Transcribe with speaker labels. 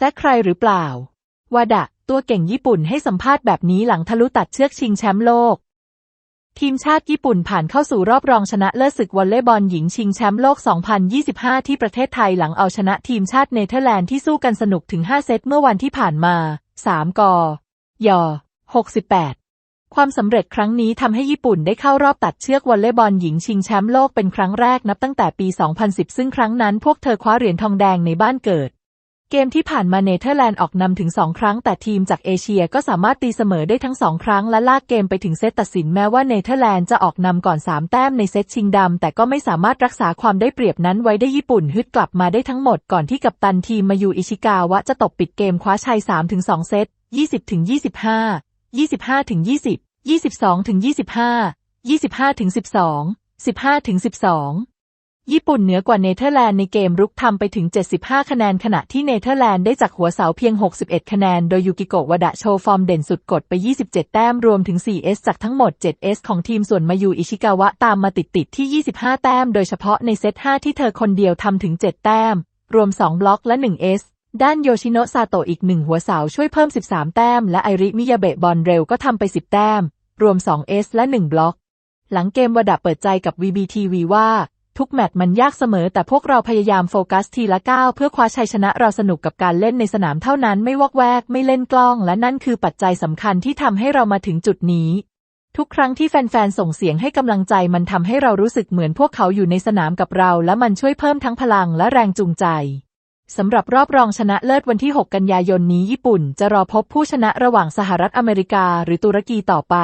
Speaker 1: แซะใครหรือเปล่าวาดะ ตัวเก่งญี่ปุ่นให้สัมภาษณ์แบบนี้หลังทะลุตัดเชือกชิงแชมป์โลก ทีมชาติญี่ปุ่นผ่านเข้าสู่รอบรองชนะเลิศศึกวอลเลย์บอลหญิงชิงแชมป์โลก 2025 ที่ประเทศไทยหลังเอาชนะทีมชาติเนเธอร์แลนด์ที่สู้กันสนุกถึง 5 เซตเมื่อวันที่ผ่านมา 3กย68 ความสำเร็จครั้งนี้ทำให้ญี่ปุ่นได้เข้ารอบตัดเชือกวอลเลย์บอลหญิงชิงแชมป์โลกเป็นครั้งแรกนับตั้งแต่ปี 2010 ซึ่งครั้งนั้นพวกเธอคว้าเหรียญทองแดงในบ้านเกิด เกมที่ผ่านมาเนเธอร์แลนด์ออกนำถึง 2 ครั้ง แต่ทีมจากเอเชียก็สามารถตีเสมอได้ทั้ง 2 ครั้งและลากเกมไปถึงเซตตัดสินแม้ว่าเนเธอร์แลนด์จะออกนำก่อน 3 แต้มในเซตชิงดำ แต่ก็ไม่สามารถรักษาความได้เปรียบนั้นไว้ได้ญี่ปุ่นฮึดกลับมาได้ทั้งหมดก่อนที่กัปตันทีมมายูอิชิกาวะจะตบปิดเกมคว้าชัย 3-2 เซต 20-25 25-20 22-25 25-12 15-12 ญี่ปุ่นเหนือกว่าเนเธอร์แลนด์ในเกมรุกทำไปถึง 75 คะแนนขณะที่เนเธอร์แลนด์ได้จากหัวเสาเพียง 61 คะแนน โดยยูกิโกะวดะโชว์ฟอร์มเด่นสุดกดไป 27 แต้มรวมถึง 4S จากทั้งหมด 7S ของทีมส่วนมายูอิชิกาวะตามมาติดๆที่ 25 แต้ม โดยเฉพาะในเซต 5 ที่เธอคนเดียวทำถึง 7 แต้ม รวม 2 บล็อกและ 1S ด้านโยชิโนะซาโตะอีกหนึ่งหัวเสาช่วยเพิ่ม 13 แต้ม และไอริมิยาเบะบอลเร็วก็ทำไป 10 แต้ม รวม 2S และ 1 บล็อก หลังเกมวดะเปิดใจกับ VBTV ว่า ทุกแมตช์มันยากเสมอ แต่พวกเราพยายามโฟกัสทีละก้าวเพื่อคว้าชัยชนะเราสนุกกับการเล่นในสนามเท่านั้นไม่วอกแวก ไม่เล่นกล้อง และนั่นคือปัจจัยสำคัญที่ทำให้เรามาถึงจุดนี้ ทุกครั้งที่แฟนๆ ส่งเสียงให้กำลังใจมันทำให้เรารู้สึกเหมือนพวกเขาอยู่ในสนามกับเรา และมันช่วยเพิ่มทั้งพลังและแรงจูงใจสำหรับรอบรองชนะเลิศวันที่ 6 กันยายนนี้ญี่ปุ่น จะรอพบผู้ชนะระหว่างสหรัฐอเมริกาหรือตุรกีต่อไป